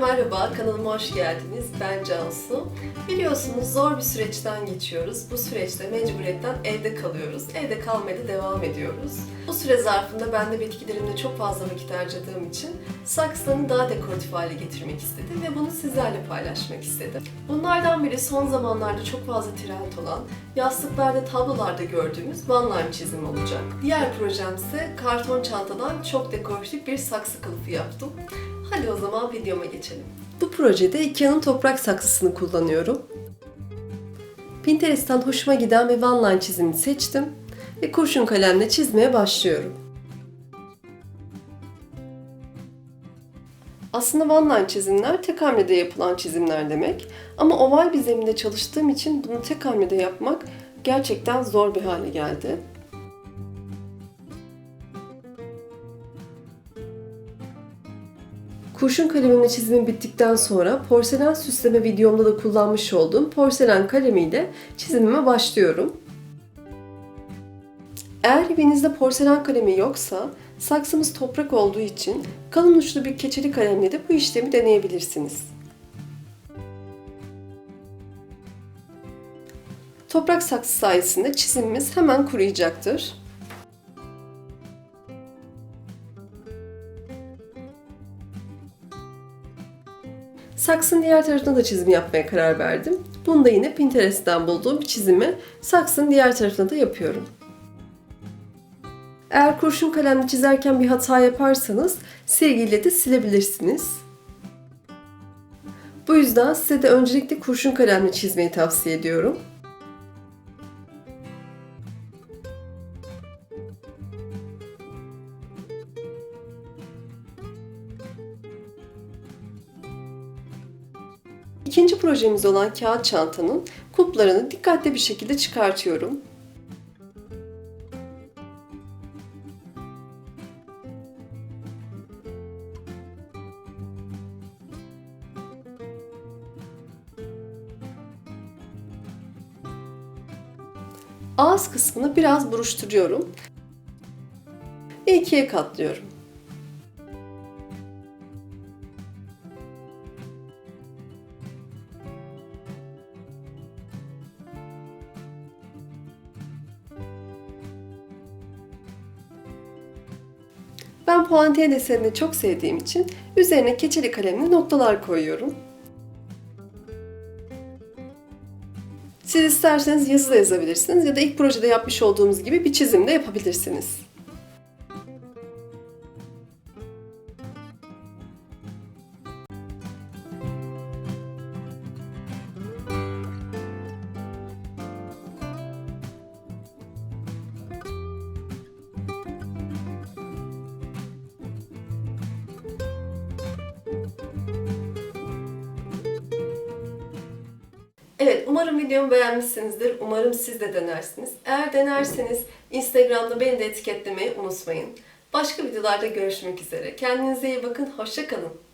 Merhaba, kanalıma hoş geldiniz. Ben Cansu. Biliyorsunuz zor bir süreçten geçiyoruz. Bu süreçte mecburiyetten evde kalıyoruz. Evde kalmaya da devam ediyoruz. Bu süre zarfında ben de bitkilerimle çok fazla vakit harcadığım için saksılarını daha dekoratif hale getirmek istedim ve bunu sizlerle paylaşmak istedim. Bunlardan biri son zamanlarda çok fazla trend olan, yastıklarda, tablolarda gördüğümüz one line çizim olacak. Diğer projem ise karton çantadan çok dekoratif bir saksı kılıfı yaptım. Hadi o zaman videoma geçelim. Bu projede Ikea'nın toprak saksısını kullanıyorum. Pinterest'ten hoşuma giden ve one line çizimi seçtim ve kurşun kalemle çizmeye başlıyorum. Aslında one line çizimler tek hamlede yapılan çizimler demek. Ama oval bir zeminde çalıştığım için bunu tek hamlede yapmak gerçekten zor bir hale geldi. Kurşun kalemimle çizimim bittikten sonra porselen süsleme videomda da kullanmış olduğum porselen kalemiyle çizimime başlıyorum. Eğer evinizde porselen kalemi yoksa, saksımız toprak olduğu için kalın uçlu bir keçeli kalemle de bu işlemi deneyebilirsiniz. Toprak saksı sayesinde çizimimiz hemen kuruyacaktır. Saksın diğer tarafına da çizim yapmaya karar verdim. Bunu da yine Pinterest'ten bulduğum bir çizimi saksın diğer tarafına da yapıyorum. Eğer kurşun kalemle çizerken bir hata yaparsanız silgiyle de silebilirsiniz. Bu yüzden size de öncelikle kurşun kalemle çizmeyi tavsiye ediyorum. İkinci projemiz olan kağıt çantanın kuplarını dikkatli bir şekilde çıkartıyorum. Ağız kısmını biraz buruşturuyorum ve ikiye katlıyorum. Ben puantiye desenini çok sevdiğim için üzerine keçeli kalemle noktalar koyuyorum. Siz isterseniz yazı da yazabilirsiniz ya da ilk projede yapmış olduğumuz gibi bir çizim de yapabilirsiniz. Evet, umarım videomu beğenmişsinizdir. Umarım siz de denersiniz. Eğer denerseniz Instagram'da beni de etiketlemeyi unutmayın. Başka videolarda görüşmek üzere. Kendinize iyi bakın, hoşça kalın.